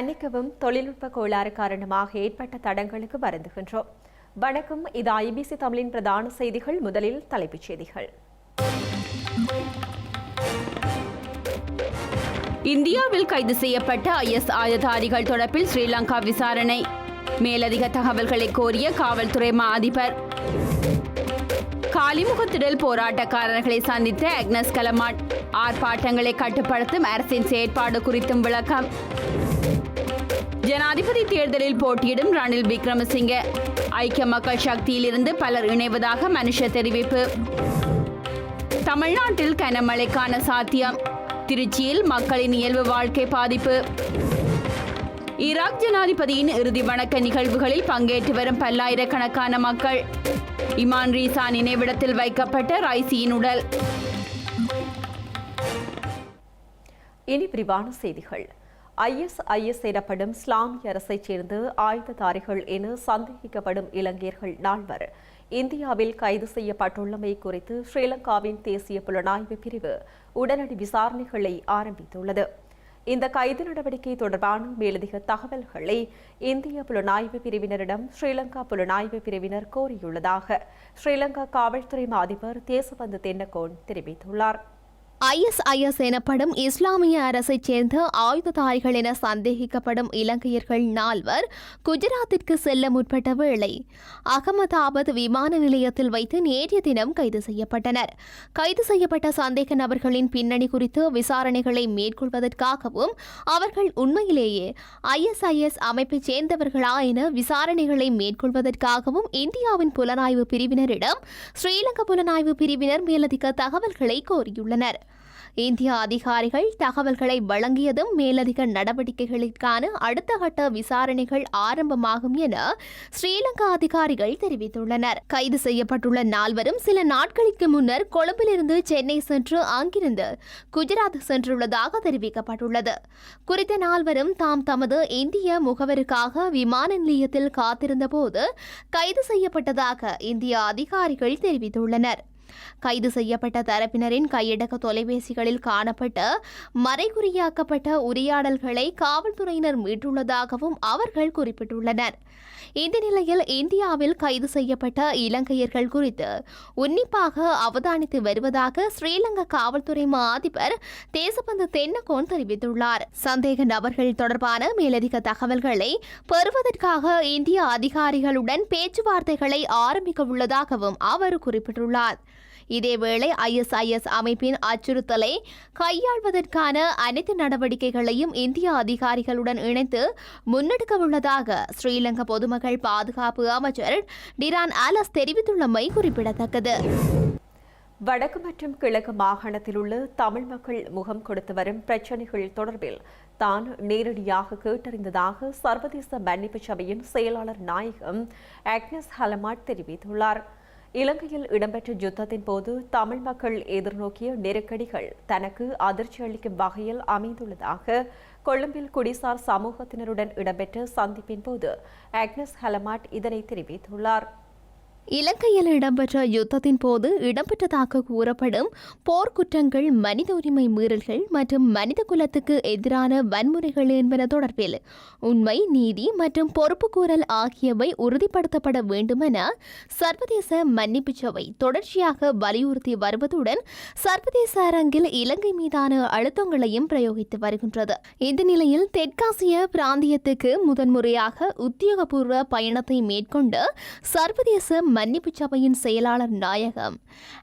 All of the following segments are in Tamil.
மன்னிக்கவும் தொழில்நுட்ப கோளாறு காரணமாக ஏற்பட்ட தடங்களுக்கு வருந்துகின்றோம். வணக்கம். இது ஐபிசி தமிழின் பிரதான செய்திகள். முதலில் தலைப்புச் செய்திகள். இந்தியாவில் கைது செய்யப்பட்ட ஐஎஸ் ஆயுதாரிகள் தொடர்பில் ஸ்ரீலங்கா விசாரணை. மேலதிக தகவல்களை கோரிய காவல்துறை மா அதிபர். காலிமுகத்திடல் போராட்டக்காரர்களை சந்தித்த அக்னஸ் கலமாட் ஆர்ப்பாட்டங்களை கட்டுப்படுத்தும் அரசின் செயற்பாடு குறித்தும் விளக்கம். ஜனாதிபதி தேர்தலில் போட்டியிடும் ரணில் விக்ரமசிங்க. ஐக்கிய மக்கள் சக்தியிலிருந்து பலர் இணைவதாக மனுஷ தெரிவிப்பு. தமிழ்நாட்டில் கனமழைக்கான சாத்தியம். திருச்சியில் மக்களின் இயல்பு வாழ்க்கை பாதிப்பு. ஈராக் ஜனாதிபதியின் இறுதி வணக்க நிகழ்வுகளில் பங்கேற்று வரும் பல்லாயிரக்கணக்கான மக்கள். இமான் ரீசா நினைவிடத்தில் வைக்கப்பட்ட ரைசியின் உடல். இனி விரிவான செய்திகள். ஐஎஸ்ஐஎஸ் எனப்படும் இஸ்லாமிய அரசைச் சேர்ந்த ஆயுததாரிகள் என சந்தேகிக்கப்படும் இளைஞர்கள் நால்வர். இந்தியாவில் கைது செய்யப்பட்டுள்ளமை குறித்து ஸ்ரீலங்காவின் தேசிய புலனாய்வு பிரிவு உடனடி விசாரணைகளை ஆரம்பித்துள்ளது. இந்த கைது நடவடிக்கை தொடர்பான மேலதிக தகவல்களை இந்திய புலனாய்வு பிரிவினரிடம் ஸ்ரீலங்கா புலனாய்வு பிரிவினர் கோரியுள்ளதாக ஸ்ரீலங்கா காவல்துறை அதிபர் தேசபந்து தென்னகோன் தெரிவித்துள்ளார். ஐஎஸ்ஐஎஸ் எனப்படும் இஸ்லாமிய அரசைச் சேர்ந்த ஆயுததாரிகள் என சந்தேகிக்கப்படும் இலங்கையர்கள் நால்வர் குஜராத்திற்கு செல்ல முற்பட்ட வேளை அகமதாபாத் விமான நிலையத்தில் வைத்து நேற்றைய தினம் கைது செய்யப்பட்டனர். கைது செய்யப்பட்ட சந்தேக நபர்களின் பின்னணி குறித்து விசாரணைகளை மேற்கொள்வதற்காகவும் அவர்கள் உண்மையிலேயே ஐஎஸ்ஐஎஸ் அமைப்பைச் சேர்ந்தவர்களா என விசாரணைகளை மேற்கொள்வதற்காகவும் இந்தியாவின் புலனாய்வு பிரிவினரிடம் ஸ்ரீலங்கா புலனாய்வு பிரிவினர் மேலதிக தகவல்களை கோரியுள்ளனர். இந்திய அதிகாரிகள் தகவல்களை வழங்கியதும் மேலதிக நடவடிக்கைகளுக்கான அடுத்த கட்ட விசாரணைகள் ஆரம்பமாகும் என ஸ்ரீலங்கா அதிகாரிகள் தெரிவித்துள்ளனர். கைது செய்யப்பட்டுள்ள நால்வரும் சில நாட்களுக்கு முன்னர் கொழும்பிலிருந்து சென்னை சென்று அங்கிருந்து குஜராத் சென்றுள்ளதாக தெரிவிக்கப்பட்டுள்ளது. குறித்த நால்வரும் தாம் தமது இந்திய முகவருக்காக விமான நிலையத்தில் காத்திருந்தபோது கைது செய்யப்பட்டதாக இந்திய அதிகாரிகள் தெரிவித்துள்ளனர். கைது செய்யப்பட்ட தரப்பினரின் கையடக்க தொலைபேசிகளில் காணப்பட்ட மறைகுறியாக்கப்பட்ட உரையாடல்களை காவல்துறையினர் மீட்டுள்ளதாகவும் அவர்கள் குறிப்பிட்டுள்ளனர். இந்த நிலையில் இந்தியாவில் கைது செய்யப்பட்ட இலங்கையர்கள் குறித்து உன்னிப்பாக அவதானித்து வருவதாக ஸ்ரீலங்கா காவல்துறை மா அதிபர் தேசபந்து தென்னகோன் தெரிவித்துள்ளார். சந்தேக நபர்கள் தொடர்பான மேலதிக தகவல்களை பெறுவதற்காக இந்திய அதிகாரிகளுடன் பேச்சுவார்த்தைகளை ஆரம்பிக்க உள்ளதாகவும் அவர் குறிப்பிட்டுள்ளார். இதேவேளை ஐஎஸ்ஐஎஸ் அமைப்பின் அச்சுறுத்தலை கையாள்வதற்கான அனைத்து நடவடிக்கைகளையும் இந்திய அதிகாரிகளுடன் இணைந்து முன்னெடுக்க உள்ளதாக ஸ்ரீலங்கா பொதுமக்கள் பாதுகாப்பு அமைச்சர் டிரான் ஆலஸ் தெரிவித்துள்ளமை குறிப்பிடத்தக்கது. வடக்கு மற்றும் கிழக்கு மாகாணத்தில் உள்ள தமிழ் மக்கள் முகம் கொடுத்து வரும் பிரச்சினைகள் தொடர்பில் தான் நேரடியாக கேட்டறிந்ததாக சர்வதேச மன்னிப்பு சபையின் செயலாளர் நாயகம் ஆக்னஸ் ஹலமாட் தெரிவித்துள்ளார். இலங்கையில் இடம்பெற்ற யுத்தத்தின் போது தமிழ் மக்கள் எதிர்நோக்கிய நெருக்கடிகள் தனக்கு அதிர்ச்சி அளிக்கும் வகையில் அமைந்துள்ளதாக கொழும்பில் குடிசார் சமூகத்தினருடன் இடம்பெற்ற சந்திப்பின் போது அக்னஸ் ஹலமாட் இதனை தெரிவித்துள்ளார். இலங்கையில் இடம்பெற்ற யுத்தத்தின் போது இடம்பெற்றதாக கூறப்படும் போர்க்குற்றங்கள் மனித உரிமை மீறல்கள் மற்றும் மனித குலத்துக்கு எதிரான வன்முறைகள் என்பன தொடர்பில் உண்மை நீதி மற்றும் பொறுப்புக்கூறல் ஆகியவை உறுதிப்படுத்தப்பட வேண்டுமென சர்வதேச மன்னிப்பு சபை தொடர்ச்சியாக வலியுறுத்தி வருவதுடன் சர்வதேச அரங்கில் இலங்கை மீதான அழுத்தங்களையும் பிரயோகித்து வருகின்றது. இந்த நிலையில் தெற்காசிய பிராந்தியத்துக்கு முதன்முறையாக உத்தியோகபூர்வ பயணத்தை மேற்கொண்டு சர்வதேச மன்னிப்பு சபையின் செயலாளர் நாயகம்.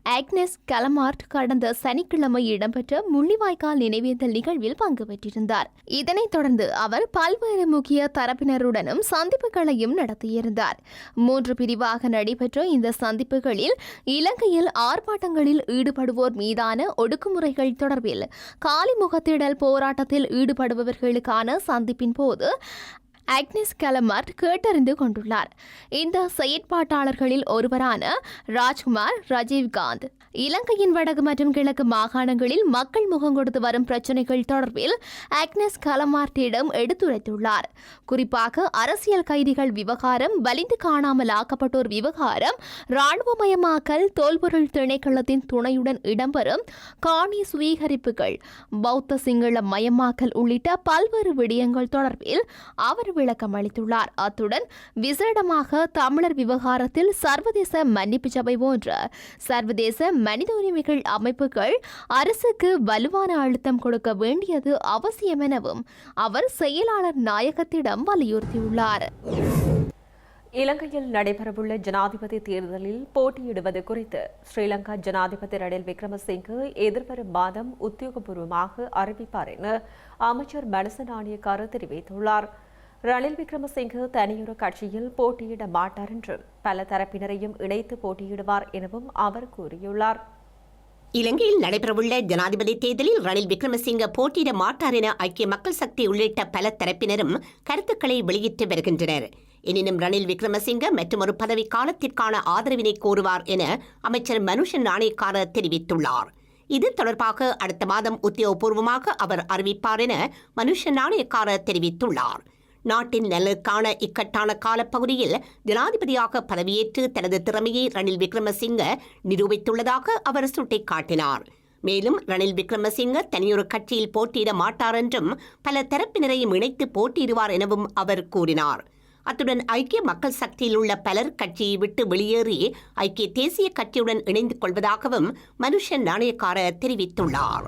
ஆக்னஸ் கலமார்ட் கடந்த சனிக்கிழமை இடம்பெற்ற முள்ளிவாய்க்கால் நினைவேந்தல் நிகழ்வில் பங்கு பெற்றிருந்தார். இதனைத் தொடர்ந்து அவர் பல்வேறு முக்கிய தரப்பினருடனும் சந்திப்புகளையும் நடத்தியிருந்தார். மூன்று பிரிவாக நடைபெற்ற இந்த சந்திப்புகளில் இலங்கையில் ஆர்ப்பாட்டங்களில் ஈடுபடுவோர் மீதான ஒடுக்குமுறைகள் தொடர்பில் காலிமுகத்திடல் போராட்டத்தில் ஈடுபடுபவர்களுக்கான சந்திப்பின் போது அக்னிஸ் கலமார்ட் கேட்டறிந்து கொண்டுள்ளார். இந்த செயற்பாட்டாளர்களில் ஒருவரான ராஜ்குமார் ராஜீவ்காந்த். இலங்கையின் வடக்கு மற்றும் கிழக்கு மாகாணங்களில் மக்கள் முகம் கொடுத்து வரும் பிரச்சினைகள் தொடர்பில் அக்னஸ் கலமார்ட்டிடம் எடுத்துரைத்துள்ளார். குறிப்பாக அரசியல் கைதிகள் விவகாரம் வலிந்து காணாமல் ஆக்கப்பட்டோர் விவகாரம் இராணுவமயமாக்கல் தோல்பொருள் திணைக்களத்தின் துணையுடன் இடம்பெறும் காணி சுவீகரிப்புகள் பௌத்த சிங்கள மயமாக்கல் உள்ளிட்ட பல்வேறு விடயங்கள் தொடர்பில் அவர் விளக்கம் அளித்துள்ளார். அத்துடன் விசேடமாக தமிழர் விவகாரத்தில் சர்வதேச மன்னிப்பு சபை போன்ற சர்வதேச மனித உரிமைகள் அமைப்புகள் அரசுக்கு வலுவான அழுத்தம் கொடுக்க வேண்டியது அவசியம் எனவும் அவர் செயலாளர் நாயகத்திடம் வலியுறுத்தியுள்ளார். இலங்கையில் நடைபெறவுள்ள ஜனாதிபதி தேர்தலில் போட்டியிடுவது குறித்து ஸ்ரீலங்கா ஜனாதிபதி ரணில் விக்ரமசிங்கே எதிர்வரும் மாதம் உத்தியோகபூர்வமாக அறிவிப்பார் என அமைச்சர் மனசநாணியக்காரர் நாணயக்கார தெரிவித்துள்ளார். ரணில் விக்ரமசிங்கே தனியொரு கட்சியில் போட்டியிட மாட்டார் என்றும் பல தரப்பினரையும் இணைத்து போட்டியிடுவார் எனவும் அவர் கூறியுள்ளார். இலங்கையில் நடைபெறவுள்ள ஜனாதிபதி தேர்தலில் ரணில் விக்ரமசிங்க போட்டியிட மாட்டார் என ஐக்கிய மக்கள் சக்தி உள்ளிட்ட பல தரப்பினரும் கருத்துக்களை வெளியிட்டு வருகின்றனர். எனினும் ரணில் விக்ரமசிங்க மற்றும் ஒரு பதவி காலத்திற்கான ஆதரவினை கோருவார் என அமைச்சர் மனுஷன் நாணயக்கார தெரிவித்துள்ளார். இது தொடர்பாக அடுத்த மாதம் உத்தியோகபூர்வமாக அவர் அறிவிப்பார் என மனுஷன் நாணயக்கார தெரிவித்துள்ளார். நாட்டின் நலனுக்கான இக்கட்டான காலப்பகுதியில் ஜனாதிபதியாக பதவியேற்று தனது திறமையை ரணில் விக்ரமசிங்க நிரூபித்துள்ளதாக அவர் சுட்டிக்காட்டினார். மேலும் ரணில் விக்ரமசிங்க தனியொரு கட்சியில் போட்டியிட மாட்டார் என்றும் பல தரப்பினரையும் இணைத்து போட்டியிடுவார் எனவும் அவர் கூறினார். அத்துடன் ஐக்கிய மக்கள் சக்தியில் உள்ள பலர் கட்சியை விட்டு வெளியேறி ஐக்கிய தேசிய கட்சியுடன் இணைந்து கொள்வதாகவும் மனுஷன் நாணயக்கார தெரிவித்துள்ளார்.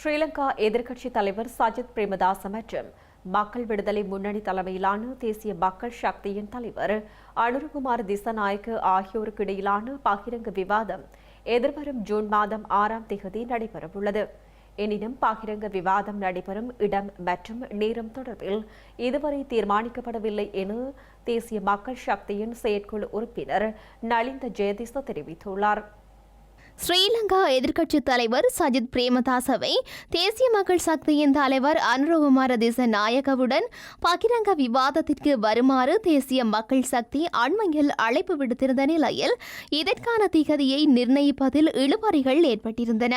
ஸ்ரீலங்கா எதிர்க்கட்சி தலைவர் சஜித் பிரேமதாச மற்றும் மக்கள் விடுதலை முன்னணி தலைமையிலான தேசிய மக்கள் சக்தியின் தலைவர் அனுருகுமார் திசநாயக்க ஆகியோருக்கு இடையிலான பகிரங்க விவாதம் எதிர்வரும் ஜூன் மாதம் ஆறாம் தேதி நடைபெறவுள்ளது. எனினும் பகிரங்க விவாதம் நடைபெறும் இடம் மற்றும் நேரம் தொடர்பில் இதுவரை தீர்மானிக்கப்படவில்லை என தேசிய மக்கள் சக்தியின் செயற்குழு உறுப்பினர் நலிந்த ஜெயதிச தெரிவித்துள்ளார். ஸ்ரீலங்கா எதிர்க்கட்சித் தலைவர் சஜித் பிரேமதாசவை தேசிய மக்கள் சக்தியின் தலைவர் அனுரகுமார திசநாயகவுடன் பகிரங்க விவாதத்திற்கு வருமாறு தேசிய மக்கள் சக்தி அண்மையில் அழைப்பு விடுத்திருந்த நிலையில் இதற்கான திகதியை நிர்ணயிப்பதில் இழுபறிகள் ஏற்பட்டிருந்தன.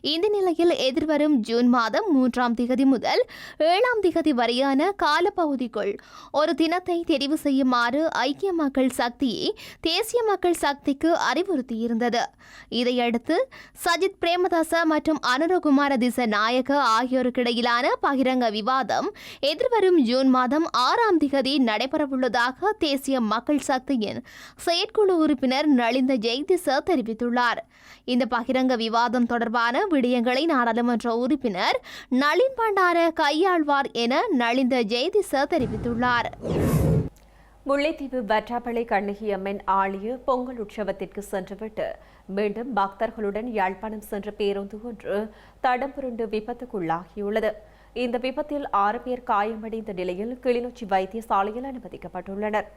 இந்த நிலையில் எதிர்வரும் ஜூன் மாதம் மூன்றாம் திகதி முதல் ஏழாம் திகதி வரையான காலப்பகுதிக்குள் ஒரு தினத்தை தெரிவு செய்யுமாறு ஐக்கிய மக்கள் சக்தியை தேசிய மக்கள் சக்திக்கு அறிவுறுத்தியிருந்தது. இதை அடுத்து சஜித் பிரேமதாச மற்றும் அனுரகுமார திச திசநாயக ஆகியோருக்கிடையிலான பகிரங்க விவாதம் எதிர்வரும் ஜூன் மாதம் ஆறாம் திகதி நடைபெறவுள்ளதாக தேசிய மக்கள் சக்தியின் செயற்குழு உறுப்பினர் நளிந்த ஜெய்திச தெரிவித்துள்ளார். இந்த பகிரங்க விவாதம் தொடர்பான விடயங்களை நாடாளுமன்ற உறுப்பினர் நளின் பண்டார கையாள்வார் என நளிந்த ஜெய்திச தெரிவித்துள்ளார். முல்லைத்தீவு வற்றாப்பளை கண்ணகியம்மன் ஆலய பொங்கல் உற்சவத்திற்கு சென்றுவிட்டு மீண்டும் பக்தர்களுடன் யாழ்ப்பாணம் சென்ற பேருந்து ஒன்று தடம் புரண்டு விபத்துக்குள்ளாகியுள்ளது. இந்த விபத்தில் ஆறு பேர் காயமடைந்த நிலையில் கிளிநொச்சி வைத்தியசாலையில் அனுமதிக்கப்பட்டுள்ளனர்.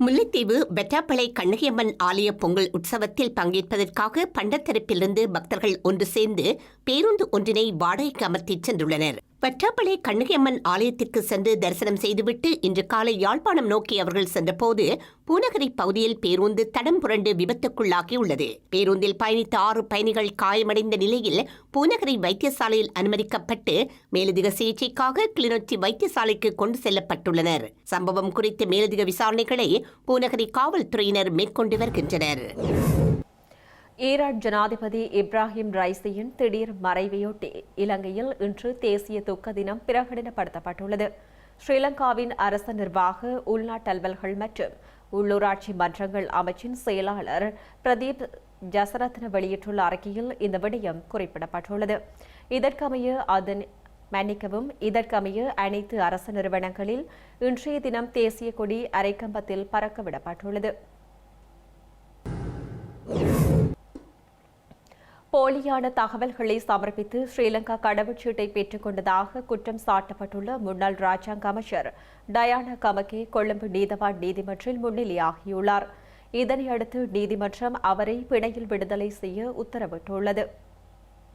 முல்லைத்தீவு வெட்டாப்பளை கண்ணகியம்மன் ஆலய பொங்கல் உற்சவத்தில் பங்கேற்பதற்காக பண்டத்தரப்பிலிருந்து பக்தர்கள் ஒன்று சேர்ந்து பேருந்து ஒன்றினை வாடகைக்கு அமர்த்திச் சென்றுள்ளனர். வற்றாப்பளை கண்ணகியம்மன் ஆலயத்திற்கு சென்று தரிசனம் செய்துவிட்டு இன்று காலை யாழ்ப்பாணம் நோக்கி அவர்கள் சென்றபோது பூநகரி பகுதியில் பேருந்து தடம் புரண்டு விபத்துக்குள்ளாகியுள்ளது. பேருந்தில் பயணித்த ஆறு பயணிகள் காயமடைந்த நிலையில் பூநகரி வைத்தியசாலையில் அனுமதிக்கப்பட்டு மேலதிக சிகிச்சைக்காக கிளிநொச்சி வைத்தியசாலைக்கு கொண்டு செல்லப்பட்டுள்ளனர். சம்பவம் குறித்து மேலதிக விசாரணைகளை பூநகரி காவல்துறையினர் மேற்கொண்டு வருகின்றனர். ஈரான் ஜனாதிபதி இப்ராஹிம் ரைசியின் திடீர் மறைவையொட்டி இலங்கையில் இன்று தேசிய துக்க தினம் பிரகடனப்படுத்தப்பட்டுள்ளது. ஸ்ரீலங்காவின் அரச நிர்வாக உள்நாட்டல்வல்கள் மற்றும் உள்ளூராட்சி மன்றங்கள் அமைச்சின் செயலாளர் பிரதீப் ஜசரத்ன வெளியிட்டுள்ள அறிக்கையில் இந்த விடயம் குறிப்பிடப்பட்டுள்ளது. இதற்கமைய அதன் மன்னிக்கவும் இதற்கமைய அனைத்து அரசு நிறுவனங்களில் இன்றைய தினம் தேசிய கொடி அரைக்கம்பத்தில் பறக்கவிடப்பட்டுள்ளது. போலியான தகவல்களை சமர்ப்பித்து ஸ்ரீலங்கா கடவுச்சீட்டை பெற்றுக்கொண்டதாக குற்றம் சாட்டப்பட்டுள்ள முன்னாள் ராஜாங்க அமைச்சர் டயானா கமகே கொழும்பு நீதவான் நீதிமன்றில் முன்னிலையாகியுள்ளார். இதனையடுத்து நீதிமன்றம் அவரை பிணையில் விடுதலை செய்ய உத்தரவிட்டுள்ளது.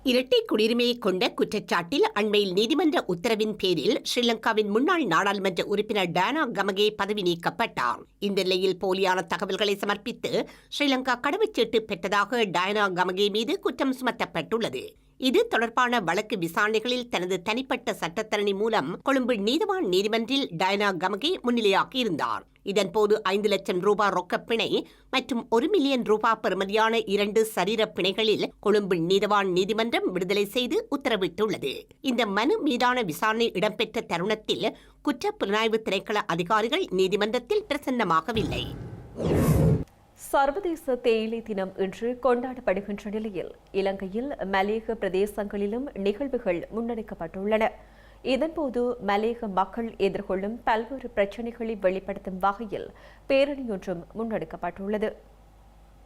இரட்டை குடியுரிமையை கொண்ட குற்றச்சாட்டில் அண்மையில் நீதிமன்ற உத்தரவின் பேரில் ஸ்ரீலங்காவின் முன்னாள் நாடாளுமன்ற உறுப்பினர் டானா கமகே பதவி நீக்கப்பட்டார். இந்த நிலையில் போலியான தகவல்களை சமர்ப்பித்து ஸ்ரீலங்கா கடவுச்சீட்டு பெற்றதாக டயனா கமகே மீது குற்றம் சுமத்தப்பட்டுள்ளது. இது தொடர்பான வழக்கு விசாரணைகளில் தனது தனிப்பட்ட சட்டத்தரணி மூலம் கொழும்பு நீதிவான் நீதிமன்றில் டயனா கமகே முன்னிலையாகி இருந்தார் இதன்போது ஐந்து லட்சம் ரூபாய் ரொக்கப் பிணை மற்றும் ஒரு மில்லியன் ரூபாய் பெறுமதியான இரண்டு சரீர பிணைகளில் கொழும்பு நீதவான் நீதிமன்றம் விடுதலை செய்து உத்தரவிட்டுள்ளது. இந்த மனு மீதான விசாரணை இடம்பெற்ற தருணத்தில் குற்ற புலனாய்வு திணைக்கள அதிகாரிகள் நீதிமன்றத்தில் பிரசன்னமாகவில்லை. சர்வதேச தேயிலை தினம் இன்று கொண்டாடப்படுகின்ற நிலையில் இலங்கையில் மலேக பிரதேசங்களிலும் நிகழ்வுகள் முன்னெடுக்கப்பட்டுள்ளன. இதன்போது மலேக மக்கள் எதிர்கொள்ளும் பல்வேறு பிரச்சினைகளை வெளிப்படுத்தும் வகையில் பேரணியொன்றும் முன்னெடுக்கப்பட்டுள்ளது.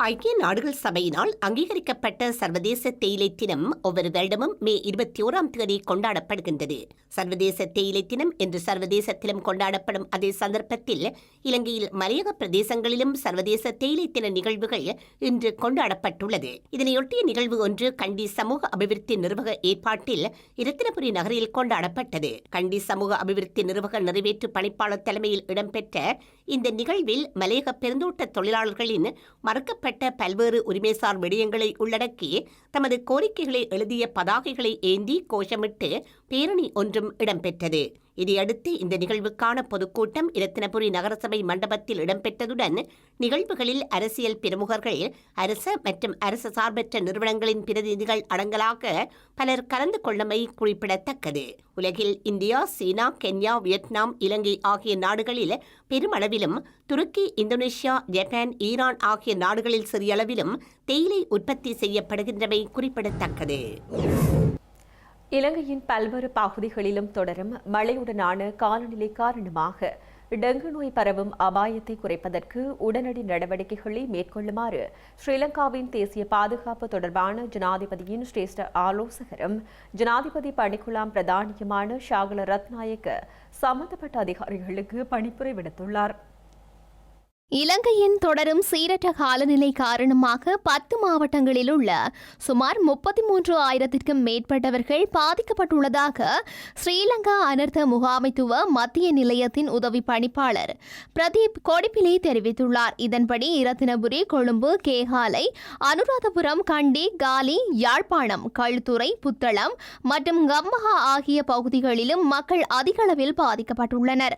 ஐக்கிய நாடுகள் சபையினால் அங்கீகரிக்கப்பட்ட சர்வதேச தேயிலை தினம் ஒவ்வொரு வருடமும் மே இருபத்தி ஓராம் தேதி கொண்டாடப்படுகின்றது. சர்வதேச தேயிலை தினம் என்று சர்வதேசத்திலும் கொண்டாடப்படும் அதே சந்தர்ப்பத்தில் இலங்கையில் மலையக பிரதேசங்களிலும் சர்வதேச தேயிலை தின நிகழ்வுகள் இன்று கொண்டாடப்பட்டுள்ளது. இதனையொட்டிய நிகழ்வு ஒன்று கண்டி சமூக அபிவிருத்தி நிர்வாக ஏற்பாட்டில் இரத்தினபுரி நகரில் கொண்டாடப்பட்டது. கண்டி சமூக அபிவிருத்தி நிர்வாக நிறைவேற்று பணிப்பாளர் தலைமையில் இடம்பெற்ற இந்த நிகழ்வில் மலையக பெருந்தோட்ட தொழிலாளர்களின் மறக்கப்பட்ட பல்வேறு உரிமைசார் விடயங்களை உள்ளடக்கி தமது கோரிக்கைகளை எழுதிய பதாகைகளை ஏந்தி கோஷமிட்டு பேரணி ஒன்றும் இடம்பெற்றது. இதையடுத்து இந்த நிகழ்வுக்கான பொதுக்கூட்டம் இரத்தினபுரி நகரசபை மண்டபத்தில் இடம்பெற்றதுடன் நிகழ்வுகளில் அரசியல் பிரமுகர்கள் அரச மற்றும் அரசு சார்பற்ற நிறுவனங்களின் பிரதிநிதிகள் அடங்கலாக பலர் கலந்து கொள்ளமை குறிப்பிடத்தக்கது. உலகில் India China Kenya Vietnam Ilangai ஆகிய நாடுகளில் பெருமளவிலும் துருக்கி இந்தோனேஷியா ஜப்பான் ஈரான் ஆகிய நாடுகளில் சிறியளவிலும் தேயிலை உற்பத்தி செய்யப்படுகின்றமை குறிப்பிடத்தக்கது. இலங்கையின் பல்வேறு பகுதிகளிலும் தொடரும் மழையுடனான காலநிலை காரணமாக டெங்கு நோய் பரவும் அபாயத்தை குறைப்பதற்கு உடனடி நடவடிக்கைகளை மேற்கொள்ளுமாறு ஸ்ரீலங்காவின் தேசிய பாதுகாப்பு தொடர்பான ஜனாதிபதியின் சிரேஷ்ட ஆலோசகரும் ஜனாதிபதி பணிக்குழாம் பிரதானியுமான ஷாகுல ரத்நாயக்க சம்பந்தப்பட்ட அதிகாரிகளுக்கு பணிப்புரை விடுத்துள்ளார். இலங்கையின் தொடரும் சீரற்ற காலநிலை காரணமாக பத்து மாவட்டங்களில் உள்ள சுமார் முப்பத்தி மூன்று ஆயிரத்திற்கும் மேற்பட்டவர்கள் பாதிக்கப்பட்டுள்ளதாக ஸ்ரீலங்கா அனர்த்த முகாமைத்துவ மத்திய நிலையத்தின் உதவி பணிப்பாளர் பிரதீப் கொடிப்பிலே தெரிவித்துள்ளார். இதன்படி இரத்தினபுரி கொழும்பு கேகாலை அனுராதபுரம் கண்டி காலி யாழ்ப்பாணம் கழுத்துறை புத்தளம் மற்றும் கம்மஹா ஆகிய பகுதிகளிலும் மக்கள் அதிகளவில் பாதிக்கப்பட்டுள்ளனர்.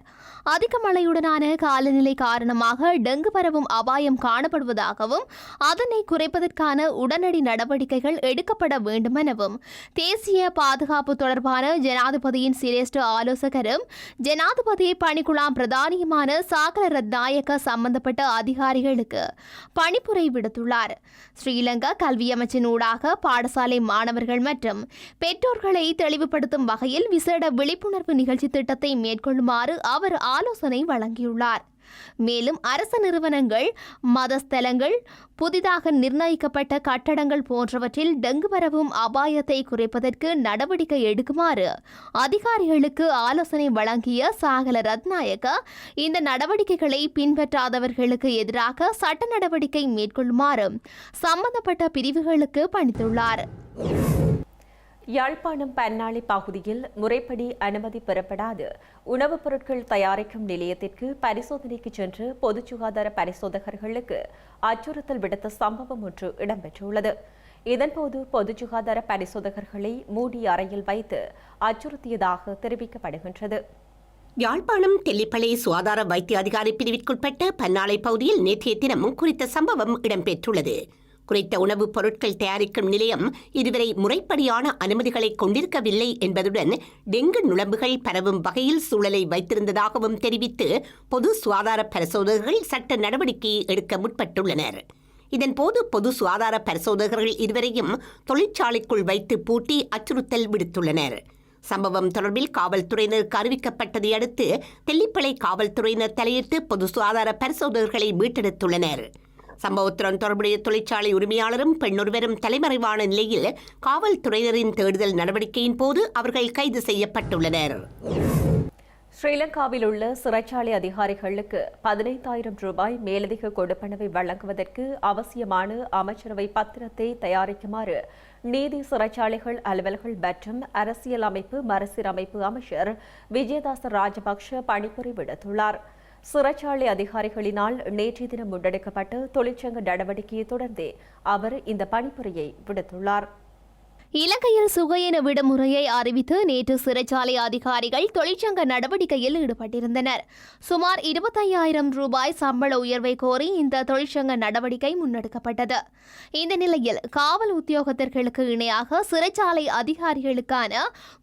அதிக மழையுடனான காலநிலை காரணமாக டெங்கு பரவும் அபாயம் காணப்படுவதாகவும் அதனை குறைப்பதற்கான உடனடி நடவடிக்கைகள் எடுக்கப்பட வேண்டுமெனவும் தேசிய பாதுகாப்பு தொடர்பான ஜனாதிபதியின் சிரேஷ்ட ஆலோசகரும் ஜனாதிபதி பணிக்குழாம் பிரதானியுமான சாகர ரத்நாயக்க சம்பந்தப்பட்ட அதிகாரிகளுக்கு பணிப்புரை விடுத்துள்ளார். ஸ்ரீலங்கா கல்வியமைச்சின் ஊடாக பாடசாலை மாணவர்கள் மற்றும் பெற்றோர்களை தெளிவுபடுத்தும் வகையில் விசேட விழிப்புணர்வு நிகழ்ச்சி திட்டத்தை மேற்கொள்ளுமாறு அவர் ஆலோசனை வழங்கியுள்ளார். மேலும் அரசு நிறுவனங்கள் மதஸ்தலங்கள் புதிதாக நிர்ணயிக்கப்பட்ட கட்டடங்கள் போன்றவற்றில் டெங்கு பரவும் அபாயத்தை குறைப்பதற்கு நடவடிக்கை எடுக்குமாறு அதிகாரிகளுக்கு ஆலோசனை வழங்கிய சாகல ரத்நாயக்க இந்த நடவடிக்கைகளை பின்பற்றாதவர்களுக்கு எதிராக சட்ட நடவடிக்கை மேற்கொள்ளுமாறு சம்பந்தப்பட்ட பிரிவுகளுக்கு பணித்துள்ளார். யாழ்ப்பாணம் பன்னாளி பகுதியில் முறைப்படி அனுமதி பெறப்படாது. உணவுப் பொருட்கள் தயாரிக்கும் நிலையத்திற்கு பரிசோதனைக்கு சென்று பொது சுகாதார பரிசோதகர்களுக்கு அச்சுறுத்தல் விடுத்த சம்பவம் ஒன்று இடம்பெற்றுள்ளது. இதன்போது பொது சுகாதார பரிசோதகர்களை மூடி அறையில் வைத்து அச்சுறுத்தியதாக தெரிவிக்கப்படுகின்றது. யாழ்ப்பாணம் தெல்லிப்பளை சுகாதார வைத்திய அதிகாரி பிரிவிற்குட்பட்ட பன்னாலை பகுதியில் நேற்றைய தினமும் குறித்த சம்பவம் இடம்பெற்றுள்ளது. குறித்த உணவுப் பொருட்கள் தயாரிக்கும் நிலையம் இதுவரை முறைப்படியான அனுமதிகளை கொண்டிருக்கவில்லை என்பதுடன் டெங்கு நுழம்புகள் பரவும் வகையில் சூழலை வைத்திருந்ததாகவும் தெரிவித்து பொது சுகாதார பரிசோதகர்கள் சட்ட நடவடிக்கை எடுக்க முற்பட்டுள்ளனர். இதன்போது பொது சுகாதார பரிசோதகர்கள் இருவரையும் தொழிற்சாலைக்குள் வைத்து பூட்டி அச்சுறுத்தல் விடுத்துள்ளனர். சம்பவம் தொடர்பில் காவல்துறையினருக்கு அறிவிக்கப்பட்டதை அடுத்து தெல்லிப்பளை காவல்துறையினர் தலையிட்டு பொது சுகாதார பரிசோதகர்களை மீட்டெடுத்துள்ளனர். சம்பவத்துடன் தொடர்புடைய தொழிற்சாலை உரிமையாளரும் பெண்ணொருவரும் தலைமறைவான நிலையில் காவல்துறையினரின் தேடுதல் நடவடிக்கையின் போது அவர்கள் கைது செய்யப்பட்டுள்ளனர். ஸ்ரீலங்காவில் உள்ள சிறைச்சாலை அதிகாரிகளுக்கு பதினைந்தாயிரம் ரூபாய் மேலதிக கொடுப்பனவை வழங்குவதற்கு அவசியமான அமைச்சரவை பத்திரத்தை தயாரிக்குமாறு நீதி சிறைச்சாலைகள் அலுவல்கள் மற்றும் அரசியல் அமைப்பு மறுசீரமைப்பு அமைச்சர் விஜயதாச ராஜபக்ஷ பணிபுரி விடுத்துள்ளார் சிறைச்சாலை அதிகாரிகளினால் நேற்றைய தினம் முன்னெடுக்கப்பட்ட தொழிற்சங்க நடவடிக்கையை தொடர்ந்தே அவர் இந்த பணிப்புரையை விடுத்துள்ளார். இலங்கையில் சுகையின விடுமுறையை அறிவித்து நேற்று சிறைச்சாலை அதிகாரிகள் தொழிற்சங்க நடவடிக்கையில் ஈடுபட்டிருந்தனர். சுமார் இருபத்தையாயிரம் ரூபாய் சம்பள உயர்வை கோரி இந்த தொழிற்சங்க நடவடிக்கை முன்னெடுக்கப்பட்டது. இந்த நிலையில் காவல் உத்தியோகத்தர்களுக்கு இணையாக சிறைச்சாலை அதிகாரிகளுக்கான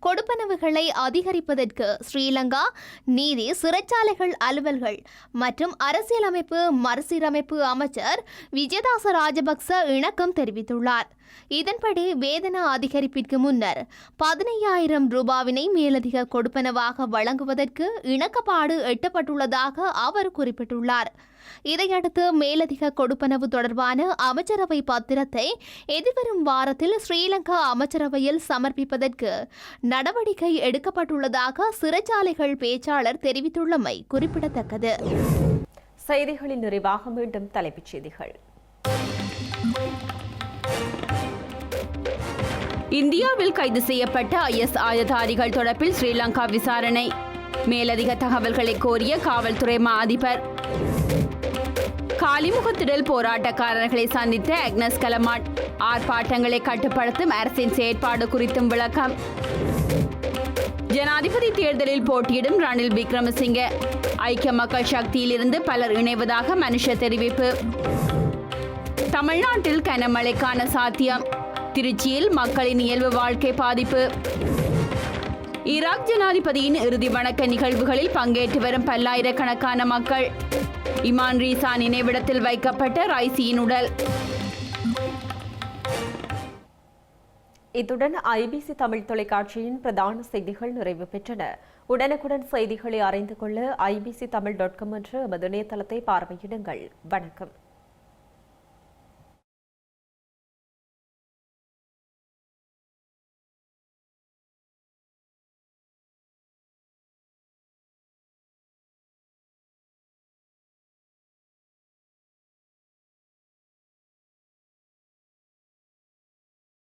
கொடுப்பனவுகளை அதிகரிப்பதற்கு ஸ்ரீலங்கா நீதி சிறைச்சாலைகள் அலுவல்கள் மற்றும் அரசியலமைப்பு மறுசீரமைப்பு அமைச்சர் விஜயதாச ராஜபக்ச இணக்கம் தெரிவித்துள்ளார். இதன்படி வேதனா அதிகரிப்பிற்கு முன்னர் பதினையாயிரம் ரூபாவினை மேலதிக கொடுப்பனவாக வழங்குவதற்கு இணக்கப்பாடு எட்டப்பட்டுள்ளதாக அவர் குறிப்பிட்டுள்ளார். இதையடுத்து மேலதிக கொடுப்பனவு தொடர்பான அமைச்சரவை பத்திரத்தை எதிர்வரும் வாரத்தில் ஸ்ரீலங்கா அமைச்சரவையில் சமர்ப்பிப்பதற்கு நடவடிக்கை எடுக்கப்பட்டுள்ளதாக சிறைச்சாலைகள் பேச்சாளர் தெரிவித்துள்ளமை குறிப்பிடத்தக்கது. செய்திகளின் நிறைவாக மீண்டும் தலைப்புச் செய்திகள். இந்தியாவில் கைது செய்யப்பட்ட ஐஎஸ் ஆயுதாரிகள் தொடர்பில் ஸ்ரீலங்கா விசாரணை. மேலதிக தகவல்களை கோரிய காவல்துறை மா அதிபர். காலிமுகத்திடல் போராட்டக்காரர்களை சந்தித்த அக்னஸ் கலமாட் ஆர்ப்பாட்டங்களை கட்டுப்படுத்தும் அரசின் செயற்பாடு குறித்தும் விளக்கம். ஜனாதிபதி தேர்தலில் போட்டியிடும் ரணில் விக்ரமசிங்க. ஐக்கிய மக்கள் சக்தியிலிருந்து பலர் இணைவதாக மனுஷ தெரிவிப்பு. தமிழ்நாட்டில் கனமழைக்கான சாத்தியம். திருச்சியில் மக்களின் இயல்பு வாழ்க்கை பாதிப்பு. ஈராக் ஜனாதிபதியின் இறுதி வணக்க நிகழ்வுகளில் பங்கேற்று வரும் பல்லாயிரக்கணக்கான மக்கள். இமான் ரீசா நினைவிடத்தில் வைக்கப்பட்ட ரைசியின் உடல். இத்துடன் ஐபிசி தமிழ் தொலைக்காட்சியின் பிரதான செய்திகள் நிறைவு பெற்றன. உடனுக்குடன் செய்திகளை அறிந்து கொள்ள ஐபிசி தமிழ் டாட் காம் என்ற எமது இணையதளத்தை பார்வையிடுங்கள். வணக்கம்.